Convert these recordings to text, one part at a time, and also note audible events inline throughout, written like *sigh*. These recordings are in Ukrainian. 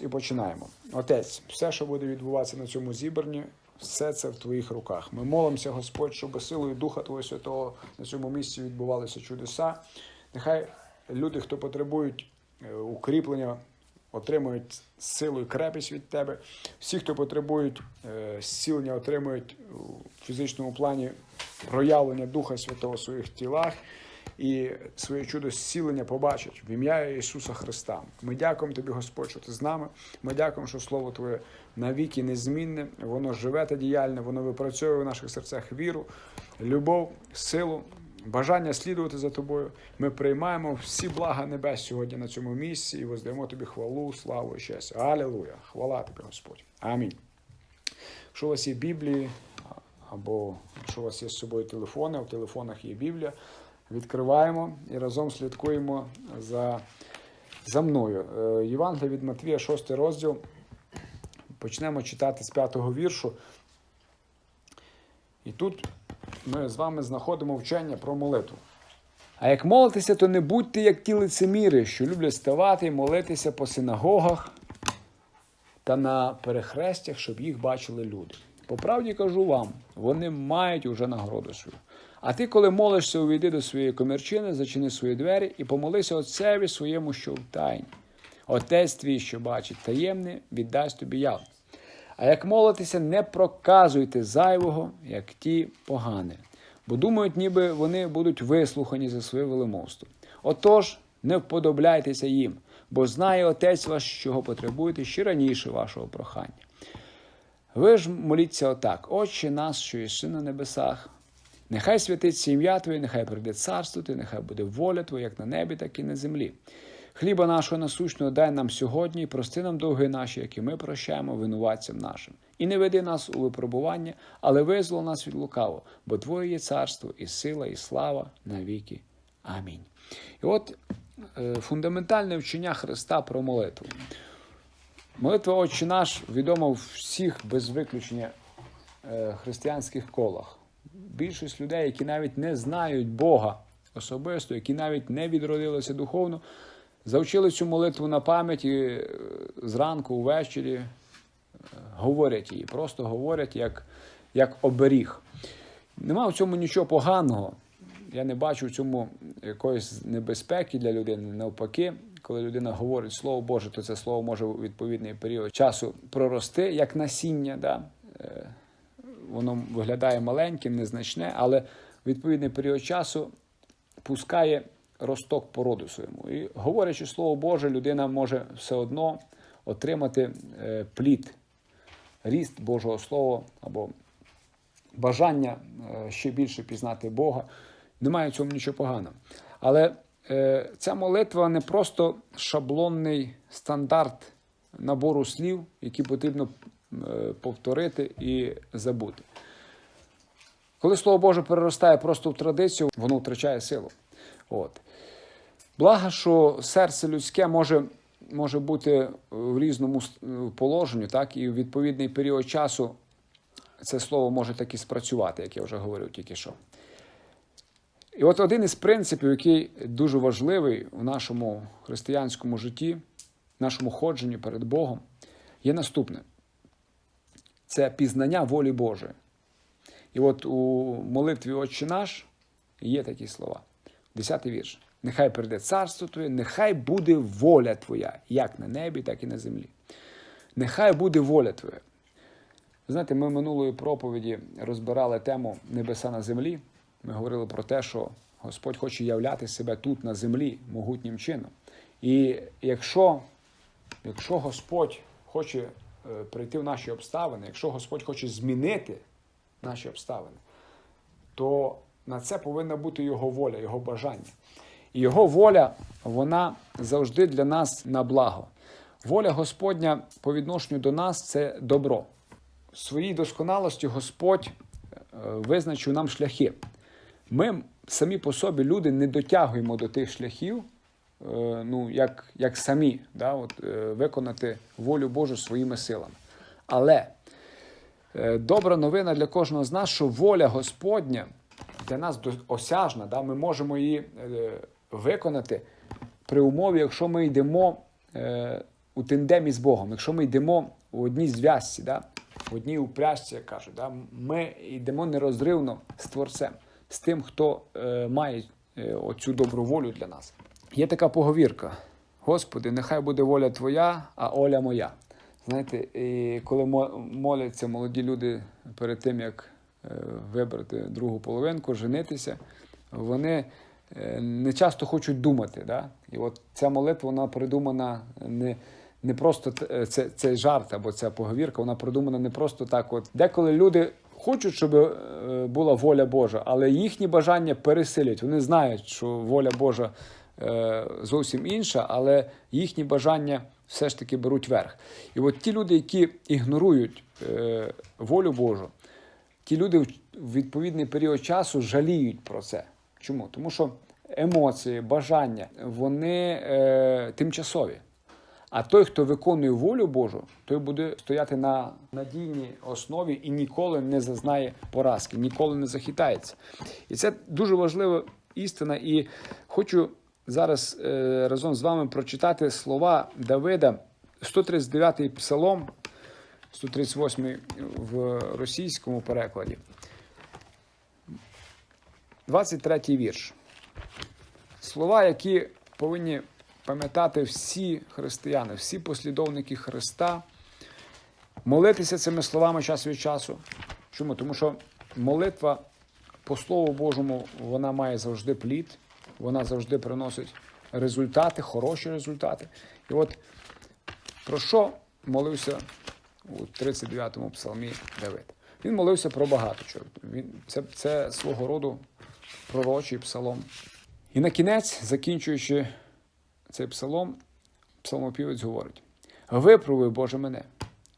і починаємо. Отець, все, що буде відбуватися на цьому зібранні, все це в твоїх руках. Ми молимося, Господь, щоб силою Духа Твого Святого на цьому місці відбувалися чудеса. Нехай люди, хто потребують е, укріплення, отримують силу і крепість від тебе. Всі, хто потребують е, зцілення, отримують у фізичному плані проявлення Духа Святого в своїх тілах і своє чудо зцілення побачать в ім'я Ісуса Христа. Ми дякуємо Тобі, Господь, що ти з нами. Ми дякуємо, що Слово Твоє навіки незмінне, воно живе та діяльне, воно випрацьовує в наших серцях віру, любов, силу. Бажання слідувати за тобою, ми приймаємо всі блага небес сьогодні на цьому місці і воздаємо тобі хвалу, славу і честь. Алілуя! Хвала тобі, Господь. Амінь. Якщо у вас є Біблії, або якщо у вас є з собою телефони, в телефонах є Біблія, відкриваємо і разом слідкуємо за, за мною. Е, Євангелія від Матвія, 6 розділ. Почнемо читати з 5 віршу. І тут ми з вами знаходимо вчення про молитву. А як молитеся, то не будьте як ті лицеміри, що люблять ставати і молитися по синагогах та на перехрестях, щоб їх бачили люди. По правді кажу вам, вони мають уже нагороду свою. А ти, коли молишся, увійди до своєї комірчини, зачини свої двері і помолися отцеві своєму, що в тайні. Отець твій, що бачить таємне, віддасть тобі явно. А як молитеся, не проказуйте зайвого, як ті погане, бо думають, ніби вони будуть вислухані за своє велимовство. Отож, не вподобляйтеся їм, бо знає Отець ваш, чого потребуєте ще раніше вашого прохання. Ви ж моліться отак: Отче нас, що єси на небесах. Нехай святиться ім'я Твоє, нехай прийде царство Твоє, нехай буде воля Твоя, як на небі, так і на землі. Хліба нашого насущного дай нам сьогодні, і прости нам довги наші, які ми прощаємо винуватцям нашим. І не веди нас у випробування, але визвол нас від лукавого, бо Твоє є царство, і сила, і слава навіки. Амінь. І от е, фундаментальне вчення Христа про молитву. Молитва Отче наш відома в всіх без виключення е, християнських колах. Більшість людей, які навіть не знають Бога особисто, які навіть не відродилися духовно, завчили цю молитву на пам'ять і е, зранку, увечері е, говорять її, просто говорять як, як оберіг. Нема в цьому нічого поганого. Я не бачу в цьому якоїсь небезпеки для людини. Навпаки, коли людина говорить Слово Боже, то це слово може у відповідний період часу прорости як насіння. Да? Воно виглядає маленьким, незначне, але відповідний період часу пускає росток породу своєму. І говорячи Слово Боже, людина може все одно отримати е, плід, ріст Божого Слова або бажання е, ще більше пізнати Бога. Немає в цьому нічого поганого. Але е, ця молитва не просто шаблонний стандарт набору слів, які потрібно повторити і забути. Коли Слово Боже переростає просто в традицію, воно втрачає силу. От. Благо, що серце людське може, може бути в різному положенні, так, і в відповідний період часу це слово може так і спрацювати, як я вже говорив тільки що. І от один із принципів, який дуже важливий в нашому християнському житті, нашому ходженні перед Богом, є наступне: це пізнання волі Божої. І от у молитві Отче наш є такі слова. Десятий вірш. Нехай прийде царство Твоє, нехай буде воля Твоя, як на небі, так і на землі. Нехай буде воля Твоя. Знаєте, ми минулої проповіді розбирали тему небеса на землі. Ми говорили про те, що Господь хоче являти себе тут на землі могутнім чином. І якщо, якщо Господь хоче прийти в наші обставини, якщо Господь хоче змінити наші обставини, то на це повинна бути Його воля, Його бажання. І Його воля, вона завжди для нас на благо. Воля Господня по відношенню до нас це добро. В своїй досконалості Господь е, визначив нам шляхи. Ми самі по собі, люди, не дотягуємо до тих шляхів, е, ну, як, як самі, да, от, е, виконати волю Божу своїми силами. Але е, добра новина для кожного з нас, що воля Господня для нас осяжна, да, ми можемо її е, виконати при умові, якщо ми йдемо е, у тендемі з Богом, якщо ми йдемо у одній зв'язці, да, в одній упряжці, як кажуть, да, ми йдемо нерозривно з Творцем, з тим, хто е, має е, оцю добру волю для нас. Є така поговірка: Господи, нехай буде воля Твоя, а Оля моя. Знаєте, і коли мо- моляться молоді люди перед тим, як е, вибрати другу половинку, женитися, вони е, не часто хочуть думати. Да? І от ця молитва вона придумана не, не просто е, це, цей жарт або ця поговірка, вона придумана не просто так. От деколи люди хочуть, щоб була воля Божа, але їхні бажання пересилять. Вони знають, що воля Божа зовсім інша, але їхні бажання все ж таки беруть верх. І от ті люди, які ігнорують е, волю Божу, ті люди в відповідний період часу жаліють про це. Чому? Тому що емоції, бажання вони е, тимчасові. А той, хто виконує волю Божу, той буде стояти на надійній основі і ніколи не зазнає поразки, ніколи не захитається. І це дуже важлива істина. І хочу зараз е, разом з вами прочитати слова Давида, 139-й псалом, 138 в російському перекладі. 23 вірш. Слова, які повинні пам'ятати всі християни, всі послідовники Христа, молитися цими словами час від часу. Чому? Тому що молитва по Слову Божому вона має завжди плід, вона завжди приносить результати, хороші результати. І от про що молився у 39-му псалмі Давид? Він молився про багато чого. Він, це, це свого роду пророчий псалом. І на кінець, закінчуючи цей псалом, псалмопівець говорить: Випробуй, Боже, мене,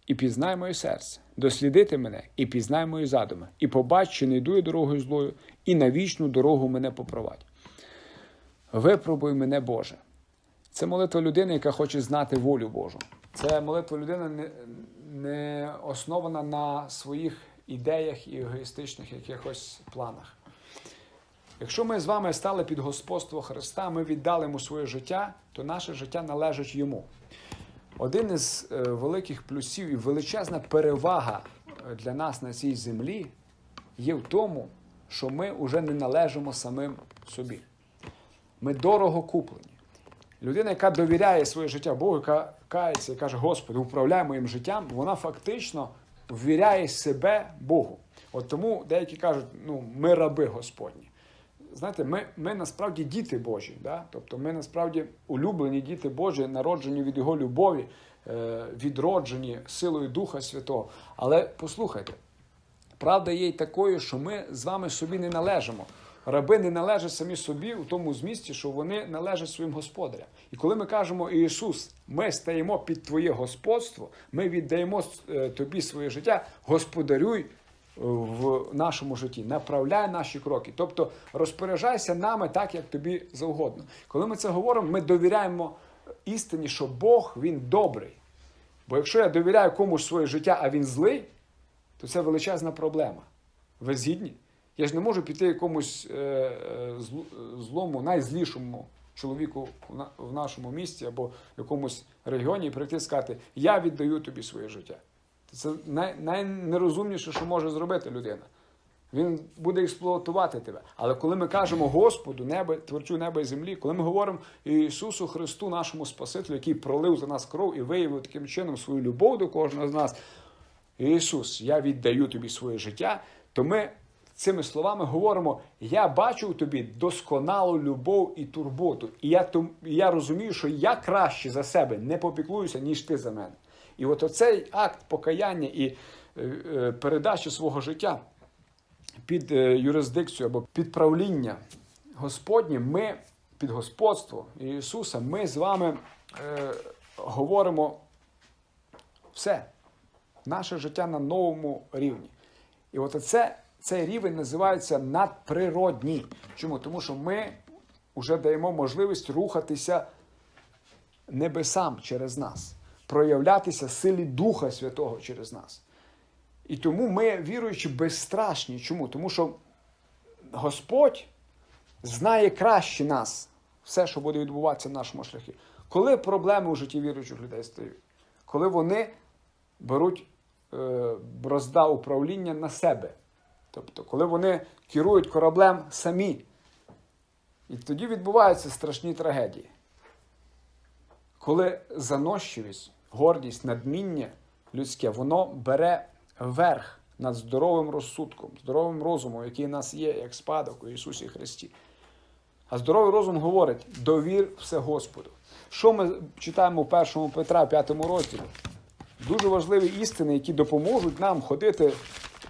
і пізнай моє серце, дослідити мене, і пізнай мої задуми, і побач, чи не йду я дорогою злою, і на вічну дорогу мене попровадь. Випробуй мене, Боже. Це молитва людини, яка хоче знати волю Божу. Це молитва людини не, не основана на своїх ідеях і егоїстичних якихось планах. Якщо ми з вами стали під господство Христа, ми віддали йому своє життя, то наше життя належить йому. Один із е, великих плюсів і величезна перевага е, для нас на цій землі є в тому, що ми вже не належимо самим собі. Ми дорого куплені. Людина, яка довіряє своє життя Богу, яка кається і каже, Господи, управляй моїм життям, вона фактично ввіряє себе Богу. От тому деякі кажуть, ну, ми раби Господні. Знаєте, ми, ми насправді діти Божі, да? тобто ми насправді улюблені діти Божі, народжені від Його любові, е, відроджені силою Духа Святого. Але послухайте, правда є й такою, що ми з вами собі не належимо. Раби не належать самі собі у тому змісті, що вони належать своїм господарям. І коли ми кажемо Ісус, ми стаємо під Твоє господство, ми віддаємо е, тобі своє життя, господарюй е, в нашому житті, направляй наші кроки. Тобто розпоряджайся нами так, як тобі завгодно. Коли ми це говоримо, ми довіряємо істині, що Бог він добрий. Бо якщо я довіряю комусь своє життя, а він злий, то це величезна проблема. Ви згідні? Я ж не можу піти якомусь е, е, злому, найзлішому чоловіку в нашому місті або в якомусь регіоні і прийти і сказати, я віддаю тобі своє життя. Це най, найнерозумніше, що може зробити людина. Він буде експлуатувати тебе. Але коли ми кажемо Господу, небо, творчу неба і землі, коли ми говоримо Ісусу Христу, нашому Спасителю, який пролив за нас кров і виявив таким чином свою любов до кожного з нас, Ісус, я віддаю тобі своє життя, то ми цими словами говоримо: я бачу у тобі досконалу любов і турботу. І я, я розумію, що я краще за себе не попіклуюся, ніж ти за мене. І от оцей акт покаяння і е, е, передачі свого життя під е, юрисдикцію або під правління Господнє, ми під господство Ісуса, ми з вами е, говоримо все. Наше життя на новому рівні. І от це, цей рівень називається надприродній. Чому? Тому що ми вже даємо можливість рухатися небесам через нас, проявлятися силі Духа Святого через нас. І тому ми, віруючи, безстрашні. Чому? Тому що Господь знає краще нас все, що буде відбуватися в нашому шляхі. Коли проблеми у житті віруючих людей стають? Коли вони беруть е, бразда управління на себе. Тобто, коли вони керують кораблем самі. І тоді відбуваються страшні трагедії. Коли заносчивість, гордість, надміння людське, воно бере верх над здоровим розсудком, здоровим розумом, який в нас є, як спадок у Ісусі Христі. А здоровий розум говорить: довір все Господу. Що ми читаємо в 1 Петра, 5 розділі? Дуже важливі істини, які допоможуть нам ходити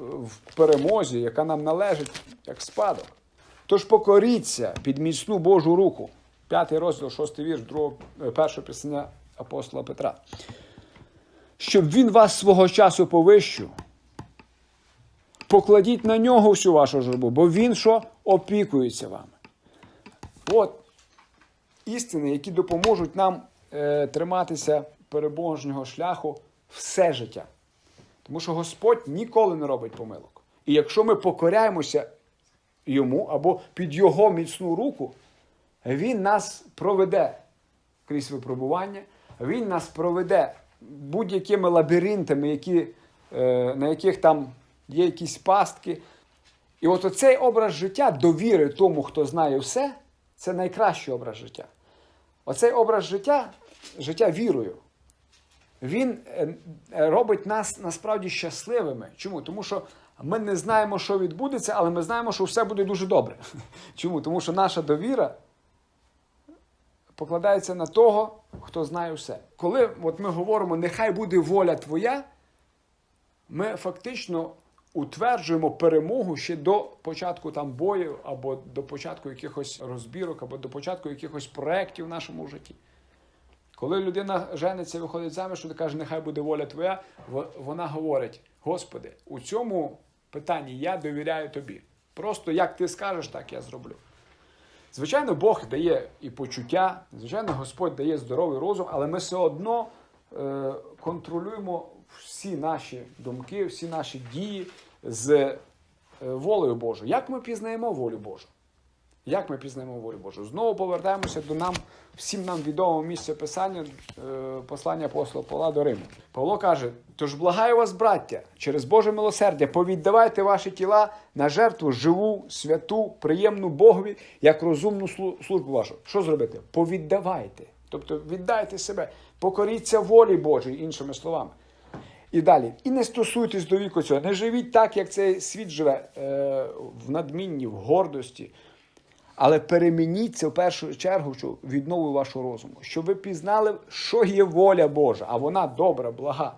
в перемозі, яка нам належить як спадок. Тож покоріться під міцну Божу руку. П'ятий розділ, шостий вірш, другого, е, першого писання апостола Петра. Щоб він вас свого часу повищив, покладіть на нього всю вашу журбу, бо він що опікується вами. От істини, які допоможуть нам е, триматися перебожнього шляху все життя. Тому що Господь ніколи не робить помилок. І якщо ми покоряємося йому або під його міцну руку, він нас проведе крізь випробування, він нас проведе будь-якими лабіринтами, які, е, на яких там є якісь пастки. І от оцей образ життя довіри тому, хто знає все, це найкращий образ життя. Оцей образ життя, життя вірою, він е, е, робить нас насправді щасливими. Чому? Тому що ми не знаємо, що відбудеться, але ми знаємо, що все буде дуже добре. *laughs* Чому? Тому що наша довіра покладається на того, хто знає все. Коли от ми говоримо, нехай буде воля твоя, ми фактично утверджуємо перемогу ще до початку там бою, або до початку якихось розбірок, або до початку якихось проєктів в нашому житті. Коли людина жениться, виходить заміж, вона каже, нехай буде воля твоя, вона говорить: Господи, у цьому питанні я довіряю тобі. Просто як ти скажеш, так я зроблю. Звичайно, Бог дає і почуття, звичайно, Господь дає здоровий розум, але ми все одно е, контролюємо всі наші думки, всі наші дії з е, волею Божою. Як ми пізнаємо волю Божу? Як ми пізнаємо волю Божу? Знову повертаємося до нам, всім нам відомого місця писання е, послання апостола Павла до Риму. Павло каже: тож благаю вас, браття, через Боже милосердя, повіддавайте ваші тіла на жертву живу, святу, приємну Богові, як розумну службу вашу. Що зробити? Повіддавайте. Тобто віддайте себе, покоріться волі Божій, іншими словами. І далі. І не стосуйтесь до віку цього. Не живіть так, як цей світ живе е, в надмінні, в гордості. Але перемініться в першу чергу що віднову вашого розуму, щоб ви пізнали, що є воля Божа, а вона добра, блага,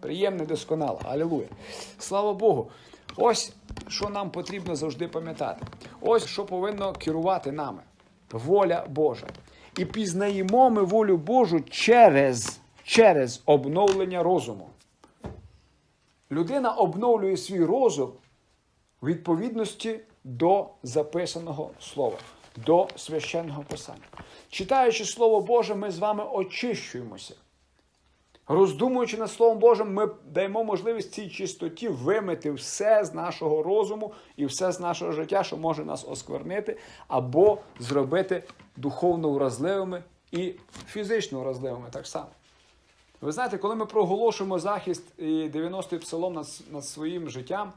приємна, досконала. Алілуя. Слава Богу. Ось що нам потрібно завжди пам'ятати. Ось що повинно керувати нами. Воля Божа. І пізнаємо ми волю Божу через, через обновлення розуму. Людина обновлює свій розум у відповідності до записаного слова, до священного писання. Читаючи Слово Боже, ми з вами очищуємося. Роздумуючи над Словом Божим, ми даємо можливість цій чистоті вимити все з нашого розуму і все з нашого життя, що може нас осквернити, або зробити духовно вразливими і фізично вразливими так само. Ви знаєте, коли ми проголошуємо захист і 90-й псалом над, над своїм життям,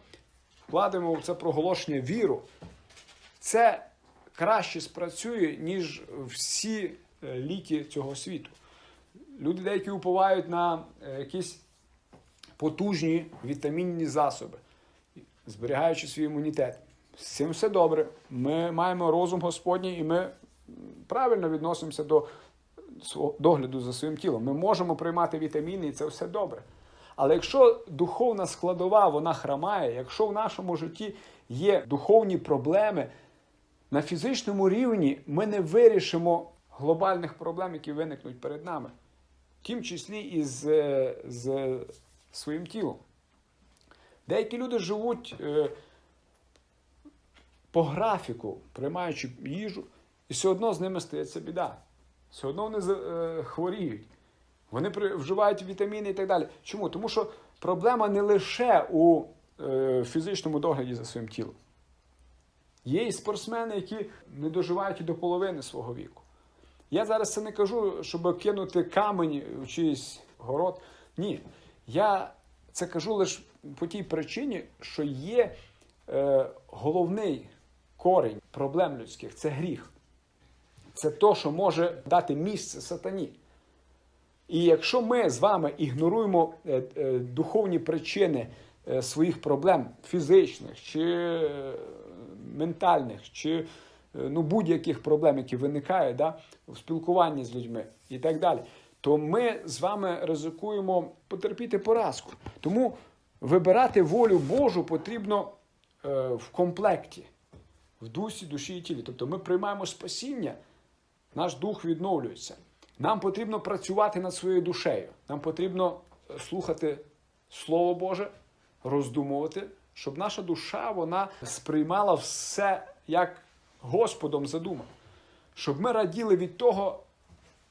вкладаємо в це проголошення віру, це краще спрацює, ніж всі е, ліки цього світу. Люди деякі уповають на е, якісь потужні вітамінні засоби, зберігаючи свій імунітет. З цим все добре. Ми маємо розум Господній і ми правильно відносимося до догляду за своїм тілом. Ми можемо приймати вітаміни, і це все добре. Але якщо духовна складова вона хромає, якщо в нашому житті є духовні проблеми, на фізичному рівні ми не вирішимо глобальних проблем, які виникнуть перед нами, в тім числі і з, е, з своїм тілом. Деякі люди живуть е, по графіку, приймаючи їжу, і все одно з ними стається біда. Все одно вони е, хворіють. Вони вживають вітаміни і так далі. Чому? Тому що проблема не лише у е, фізичному догляді за своїм тілом. Є і спортсмени, які не доживають і до половини свого віку. Я зараз це не кажу, щоб кинути камінь в чийсь город. Ні. Я це кажу лише по тій причині, що є е, головний корінь проблем людських це гріх. Це то, що може дати місце сатані. І якщо ми з вами ігноруємо е, е, духовні причини е, своїх проблем фізичних чи ментальних, чи ну, будь-яких проблем, які виникають да, в спілкуванні з людьми і так далі, то ми з вами ризикуємо потерпіти поразку. Тому вибирати волю Божу потрібно в комплекті, в дусі, душі і тілі. Тобто ми приймаємо спасіння, наш дух відновлюється. Нам потрібно працювати над своєю душею. Нам потрібно е, слухати Слово Боже, роздумувати, щоб наша душа вона сприймала все як Господом задумав. Щоб ми раділи від того,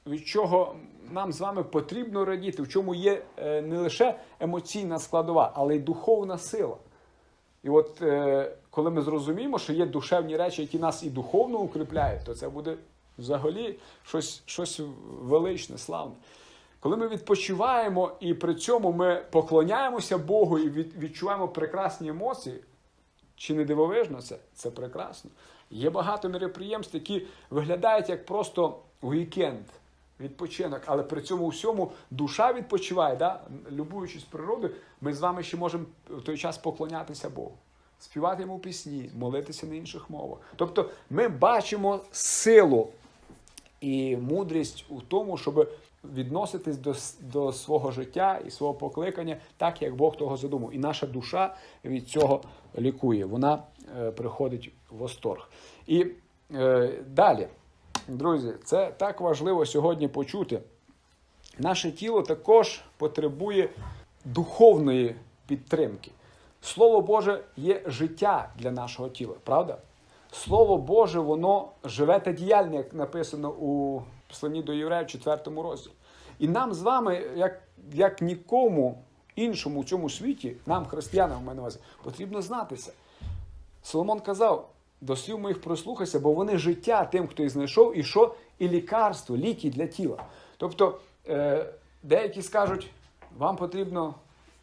від чого нам з вами потрібно радіти, в чому є е, не лише емоційна складова, але й духовна сила. І от е, коли ми зрозуміємо, що є душевні речі, які нас і духовно укріпляють, то це буде взагалі щось, щось величне, славне. Коли ми відпочиваємо і при цьому ми поклоняємося Богу і відчуваємо прекрасні емоції, чи не дивовижно це? Це прекрасно. Є багато мероприємств, які виглядають як просто вікенд, відпочинок, але при цьому всьому душа відпочиває, да? любуючись природою, ми з вами ще можемо в той час поклонятися Богу, співати йому пісні, молитися на інших мовах. Тобто ми бачимо силу і мудрість у тому, щоб відноситись до, до свого життя і свого покликання так, як Бог того задумав. І наша душа від цього лікує. Вона е, приходить в восторг. І е, далі, друзі, це так важливо сьогодні почути. Наше тіло також потребує духовної підтримки. Слово Боже є життя для нашого тіла, правда? Слово Боже, воно живе та діяльне, як написано у посланні до Євреїв, 4 розділі. І нам з вами, як, як нікому іншому в цьому світі, нам, християнам, в мене увазі, потрібно знатися. Соломон казав: до слів моїх прослухайся, бо вони життя тим, хто їх знайшов, і що і лікарство, ліки для тіла. Тобто, е, деякі скажуть, вам потрібно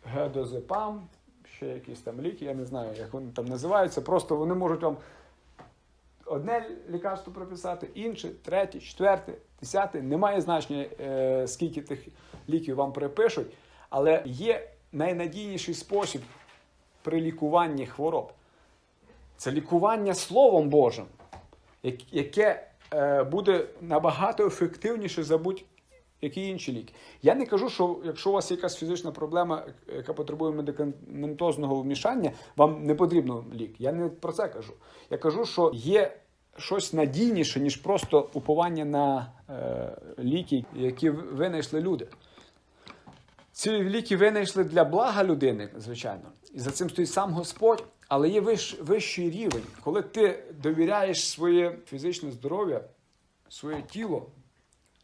гедозепам, ще якісь там ліки, я не знаю, як вони там називаються. Просто вони можуть вам одне лікарство прописати, інше, третє, четверте, десяте. Немає значення, е, скільки тих ліків вам припишуть, але є найнадійніший спосіб при лікуванні хвороб. Це лікування Словом Божим, яке е, буде набагато ефективніше за будь-які інші ліки. Я не кажу, що якщо у вас якась фізична проблема, яка потребує медикаментозного вмішання, вам не потрібно лік. Я не про це кажу. Я кажу, що є щось надійніше, ніж просто уповання на е, ліки, які винайшли люди. Ці ліки винайшли для блага людини, звичайно, і за цим стоїть сам Господь, але є вищ, вищий рівень, коли ти довіряєш своє фізичне здоров'я, своє тіло,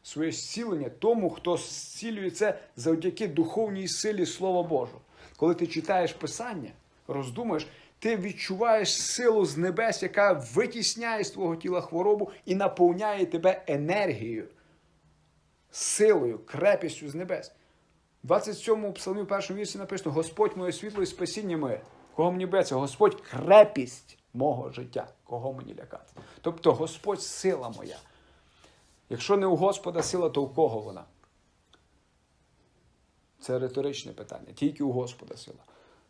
своє зцілення тому, хто зцілює це завдяки духовній силі Слова Божого. Коли ти читаєш Писання, роздумаєш, ти відчуваєш силу з небес, яка витісняє з твого тіла хворобу і наповняє тебе енергією, силою, крепістю з небес. В 27-му псалмі першому вірсі написано: Господь моє світло і спасіння моє. Кого мені беться? Господь крепість мого життя. Кого мені лякати? Тобто Господь сила моя. Якщо не у Господа сила, то у кого вона? Це риторичне питання. Тільки у Господа сила.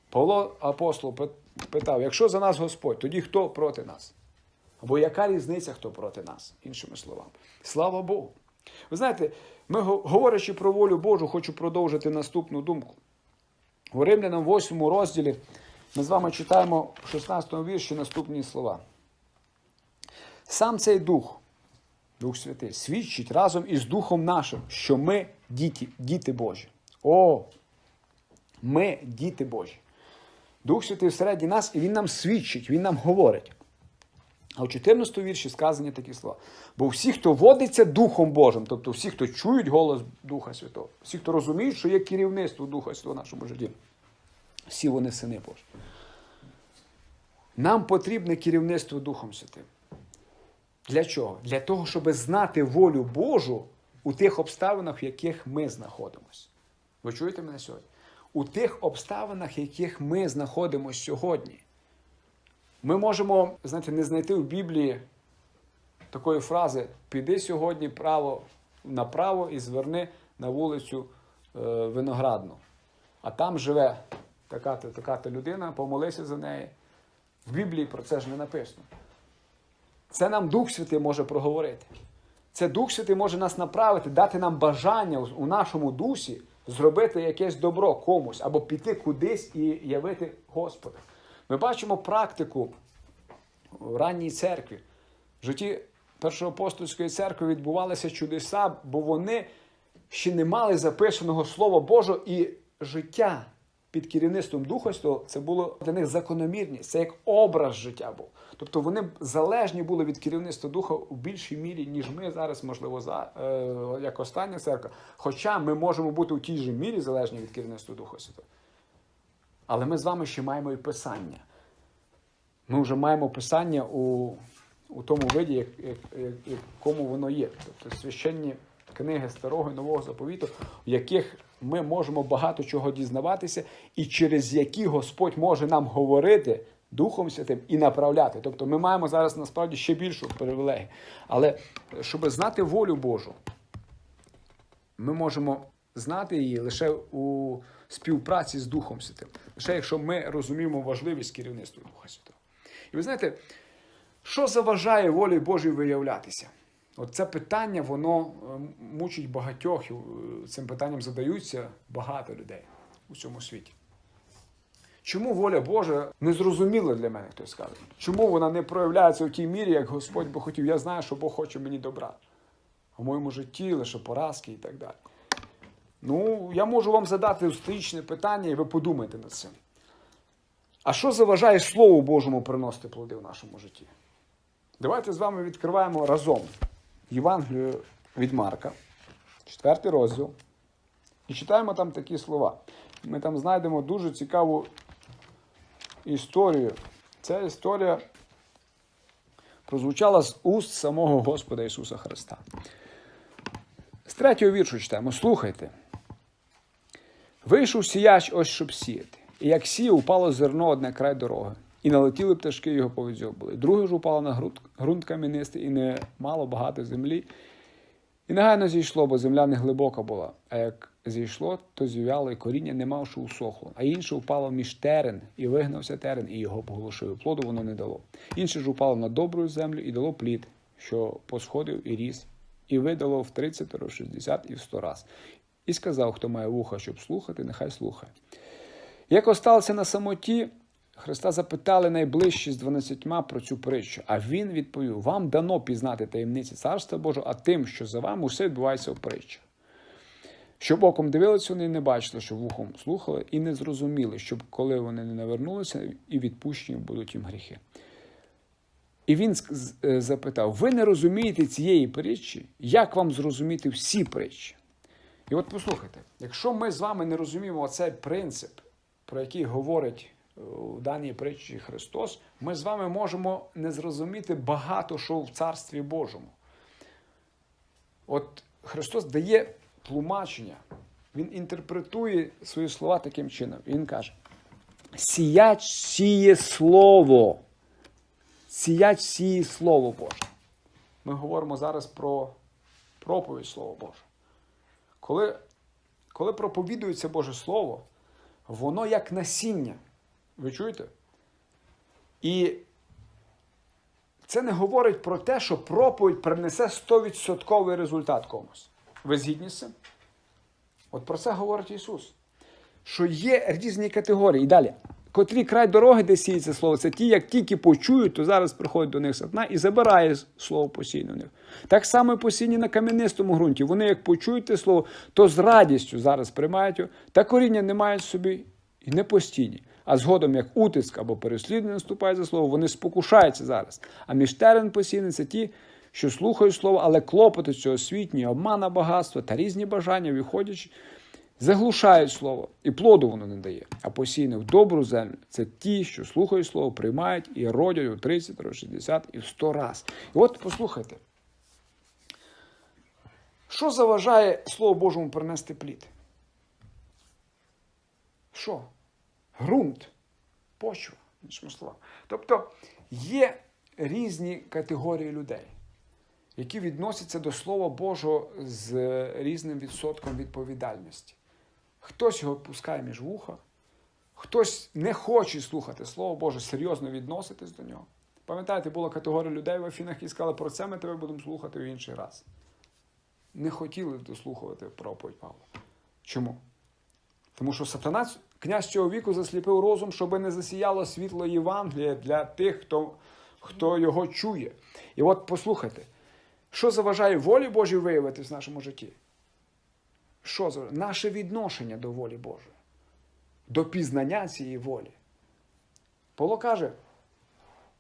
Павло апостол питав: якщо за нас Господь, тоді хто проти нас? Або яка різниця, хто проти нас, іншими словами. Слава Богу. Ви знаєте, ми, говорячи про волю Божу, хочу продовжити наступну думку. У Римлянам 8 розділі ми з вами читаємо в 16 вірші наступні слова. Сам цей дух, Дух Святий, свідчить разом із Духом нашим, що ми діти, діти Божі. О, ми діти Божі. Дух Святий всередині нас, і Він нам свідчить, Він нам говорить. А в 14 вірші сказані такі слова. Бо всі, хто водиться Духом Божим, тобто всі, хто чують голос Духа Святого, всі, хто розуміють, що є керівництво Духа Святого в нашому житті, всі вони сини Божі. Нам потрібне керівництво Духом Святим. Для чого? Для того, щоб знати волю Божу у тих обставинах, в яких ми знаходимося. Ви чуєте мене сьогодні? У тих обставинах, в яких ми знаходимося сьогодні. Ми можемо, знаєте, не знайти в Біблії такої фрази: піди сьогодні право направо і зверни на вулицю е, Виноградну. А там живе така-то така людина, помолися за неї. В Біблії про це ж не написано. Це нам Дух Святий може проговорити. Це Дух Святий може нас направити, дати нам бажання у нашому дусі зробити якесь добро комусь або піти кудись і явити Господа. Ми бачимо практику в ранній церкві. В житті Першоапостольської церкви відбувалися чудеса, бо вони ще не мали записаного Слова Божого і життя під керівництвом Святого це було для них закономірність, це як образ життя був. Тобто вони залежні були від керівництва Духа у більшій мірі, ніж ми зараз, можливо, за, е, як остання церква. Хоча ми можемо бути у тій же мірі залежні від керівництва Духа Святого. Але ми з вами ще маємо і Писання. Ми вже маємо Писання у, у тому виді, як, як, як, якому воно є. Тобто священні книги Старого і Нового заповіту, в яких ми можемо багато чого дізнаватися, і через які Господь може нам говорити Духом Святим і направляти. Тобто ми маємо зараз насправді ще більшу привілегію. Але щоб знати волю Божу, ми можемо знати її лише у співпраці з Духом Святим, лише якщо ми розуміємо важливість керівництва Духа Святого. І ви знаєте, що заважає волі Божій виявлятися? От це питання, воно е, мучить багатьох, і е, цим питанням задаються багато людей у цьому світі. Чому воля Божа не зрозуміла для мене, хтось скаже? Чому вона не проявляється в тій мірі, як Господь би хотів? Я знаю, що Бог хоче мені добра. В моєму житті лише поразки і так далі. Ну, я можу вам задати зустрічне питання, і ви подумайте над цим. А що заважає Слову Божому приносити плоди в нашому житті? Давайте з вами відкриваємо разом Євангелію від Марка, 4 розділ, і читаємо там такі слова. Ми там знайдемо дуже цікаву історію. Ця історія прозвучала з уст самого Господа Ісуса Христа. З третього віршу читаємо. Слухайте. Вийшов сіяч ось щоб сіяти. І як сіяв, упало зерно одне край дороги, і налетіли пташки його повідзьобили. Друге ж упало на ґрунт кам'янистий, і не мало багато землі. І негайно зійшло, бо земля не глибока була. А як зійшло, то зів'яло, і коріння не мав, що усохло. А інше впало між терен, і вигнався терен, і його поголошив. Плоду воно не дало. Інше ж упало на добру землю і дало плід, що посходив і ріс, і видало в 30, в 60 і в 100 раз. І сказав, хто має вуха, щоб слухати, нехай слухає. Як осталося на самоті, Христа запитали найближчі з дванадцятьма про цю притчу. А він відповів: Вам дано пізнати таємниці Царства Божого, а тим, що за вами, усе відбувається в притчах. Щоб оком дивилися, вони не бачили, щоб вухом слухали, і не зрозуміли, щоб коли вони не навернулися, і відпущені будуть їм гріхи. І він запитав: Ви не розумієте цієї притчі? Як вам зрозуміти всі притчі? І от послухайте, якщо ми з вами не розуміємо оцей принцип, про який говорить у даній притчі Христос, ми з вами можемо не зрозуміти багато що в Царстві Божому. От Христос дає тлумачення, Він інтерпретує свої слова таким чином. Він каже: сіяч сіє слово. Сіяч сіє Слово Боже. Ми говоримо зараз про проповідь Слова Боже. Коли, коли проповідується Боже Слово, воно як насіння. Ви чуєте? І це не говорить про те, що проповідь принесе 100% результат комусь. Ви згідні з цим? От про це говорить Ісус. Що є різні категорії. І далі. Котрі край дороги, де сіється слово, це ті, як тільки почують, то зараз приходить до них сатна і забирає слово постійно в них. Так само і посінні на кам'янистому ґрунті. Вони, як почують те слово, то з радістю зараз приймають його, та коріння не мають собі і не постійні. А згодом, як утиск або переслідування наступає за слово, вони спокушаються зараз. А між терен посійні це ті, що слухають слово, але клопоти цього світні, обмана багатства та різні бажання, виходячи, заглушають слово, і плоду воно не дає. А посіяне в добру землю це ті, що слухають слово, приймають і родять у 30, 60 і в 100 раз. І от послухайте, що заважає Слову Божому принести плід? Що? Грунт, почва, іншими словами. Тобто є різні категорії людей, які відносяться до Слова Божого з різним відсотком відповідальності. Хтось його пускає між вуха, хтось не хоче слухати Слово Боже, серйозно відноситись до нього. Пам'ятаєте, була категорія людей в Афінах, які сказали, про це ми тебе будемо слухати в інший раз. Не хотіли дослухувати проповідь Павла. Чому? Тому що сатана, князь цього віку, засліпив розум, щоб не засіяло світло Євангелія для тих, хто, хто його чує. І от послухайте, що заважає волі Божій виявитись в нашому житті? Що заважає? Наше відношення до волі Божої, до пізнання цієї волі. Павло каже: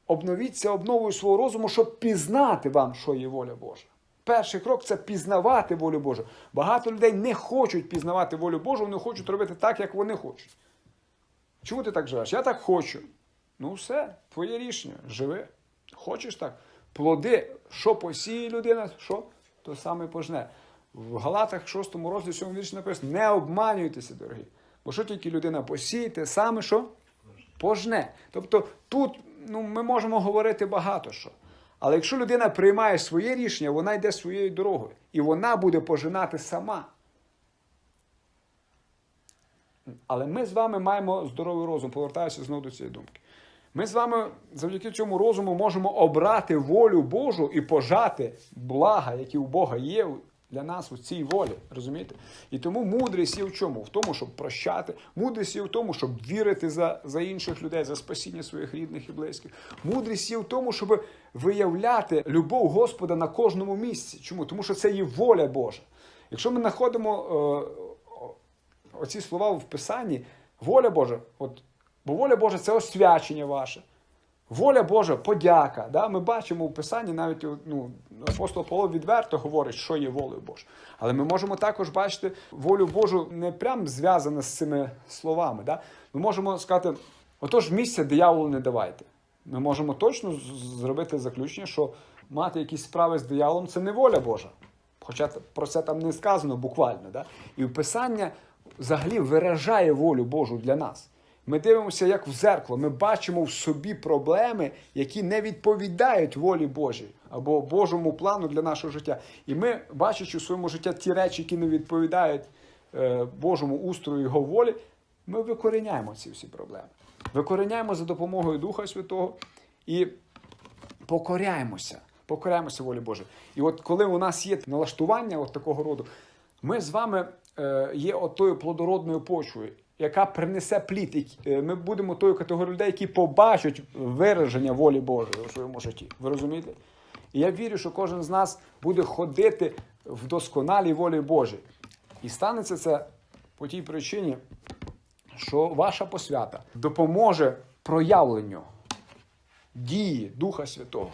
обновіться обновою свого розуму, щоб пізнати вам, що є воля Божа. Перший крок це пізнавати волю Божу. Багато людей не хочуть пізнавати волю Божу, вони хочуть робити так, як вони хочуть. Чому ти так живеш? Я так хочу. Ну, все, твоє рішення. Живи. Хочеш так? Плоди, що посіє людина, що то саме пожне. В Галатах 6 розділі 7 вірші написано: не обманюйтеся, дорогі. Бо що тільки людина посіє, те саме що? Пожне. Тобто тут ну, ми можемо говорити багато що. Але якщо людина приймає своє рішення, вона йде своєю дорогою. І вона буде пожинати сама. Але ми з вами маємо здоровий розум, повертаюся знову до цієї думки. Ми з вами завдяки цьому розуму можемо обрати волю Божу і пожати блага, які у Бога є для нас у цій волі. Розумієте? І тому мудрість є в чому? В тому, щоб прощати, мудрість є в тому, щоб вірити за, за інших людей, за спасіння своїх рідних і близьких. Мудрість є в тому, щоб виявляти любов Господа на кожному місці. Чому? Тому що це є воля Божа. Якщо ми знаходимо е, оці слова в Писанні, воля Божа, от, бо воля Божа це освячення ваше. Воля Божа, подяка. Да? Ми бачимо в Писанні навіть ну, апостол Павло відверто говорить, що є волею Божою. Але ми можемо також бачити волю Божу не прям зв'язано з цими словами. Да? Ми можемо сказати, отож місця дияволу не давайте. Ми можемо точно зробити заключення, що мати якісь справи з дияволом це не воля Божа. Хоча про це там не сказано буквально. Да? І Писання взагалі виражає волю Божу для нас. Ми дивимося, як в зеркало, ми бачимо в собі проблеми, які не відповідають волі Божій або Божому плану для нашого життя. І ми, бачачи у своєму житті ті речі, які не відповідають е, Божому устрою його волі, ми викоріняємо ці всі проблеми. Викоріняємо за допомогою Духа Святого і покоряємося, покоряємося волі Божій. І от коли у нас є налаштування от такого роду, ми з вами е, є отою плодородною почвою, яка принесе плід. Е, Ми будемо тою категорією людей, які побачать вираження волі Божої у своєму житті. Ви розумієте? І я вірю, що кожен з нас буде ходити в досконалій волі Божій. І станеться це по тій причині, що ваша посвята допоможе проявленню дії Духа Святого.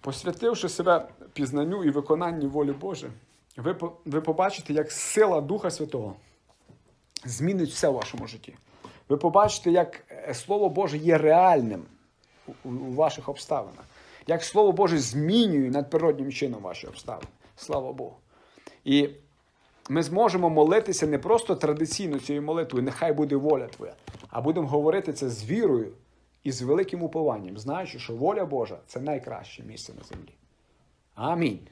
Посвятивши себе пізнанню і виконанню волі Божої, ви, ви побачите, як сила Духа Святого змінить все в вашому житті. Ви побачите, як е, Слово Боже є реальним у, ваших обставинах, як Слово Боже змінює надприроднім чином ваші обставини. Слава Богу. І ми зможемо молитися не просто традиційно цією молитвою, нехай буде воля Твоя, а будемо говорити це з вірою і з великим упованням, знаючи, що воля Божа це найкраще місце на землі. Амінь.